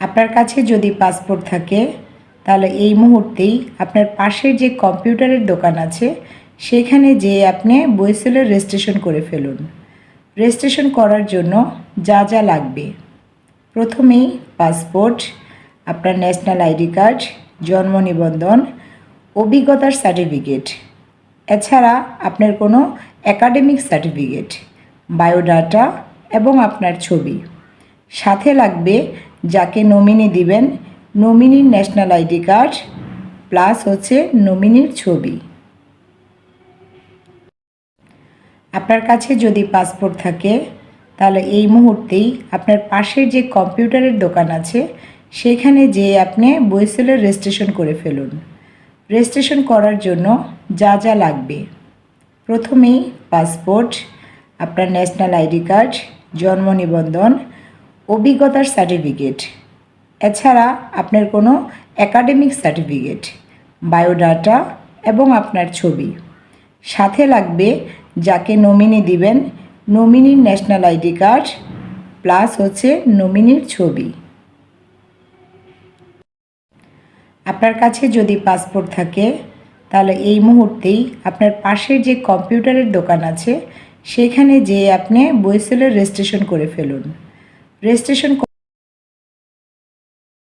আপনার কাছে যদি পাসপোর্ট থাকে, তাহলে এই মুহূর্তেই আপনার পাশের যে কম্পিউটারের দোকান আছে, সেখানে যেয়ে আপনি বইসেলের রেজিস্ট্রেশন করে ফেলুন। রেজিস্ট্রেশন করার জন্য যা যা লাগবে। প্রথমেই পাসপোর্ট আপনার ন্যাশনাল আইডি কার্ড জন্ম নিবন্ধন, অভিজ্ঞতার সার্টিফিকেট এছাড়া আপনার কোনো একাডেমিক সার্টিফিকেট বায়োডাটা এবং আপনার ছবি। সাথে লাগবে যাকে নমিনি দিবেন নমিনির ন্যাশনাল আইডি কার্ড প্লাস হচ্ছে নমিনির ছবি। আপনার কাছে যদি পাসপোর্ট থাকে, তাহলে এই মুহূর্তেই আপনার পাশের যে কম্পিউটারের দোকান আছে, সেখানে যেয়ে আপনি বইসেলের রেজিস্ট্রেশন করে ফেলুন। রেজিস্ট্রেশন করার জন্য যা যা লাগবে। প্রথমেই পাসপোর্ট আপনার ন্যাশনাল আইডি কার্ড জন্ম নিবন্ধন অভিজ্ঞতার সার্টিফিকেট এছাড়া আপনার কোনো একাডেমিক সার্টিফিকেট বায়োডাটা এবং আপনার ছবি। সাথে লাগবে যাকে নমিনি দিবেন নমিনির ন্যাশনাল আইডি কার্ড প্লাস হচ্ছে নমিনির ছবি। আপনার কাছে যদি পাসপোর্ট থাকে, তাহলে এই মুহূর্তেই আপনার পাশের যে কম্পিউটারের দোকান আছে, সেখানে যেয়ে আপনি বইসেলের রেজিস্ট্রেশন করে ফেলুন। রেজিস্ট্রেশন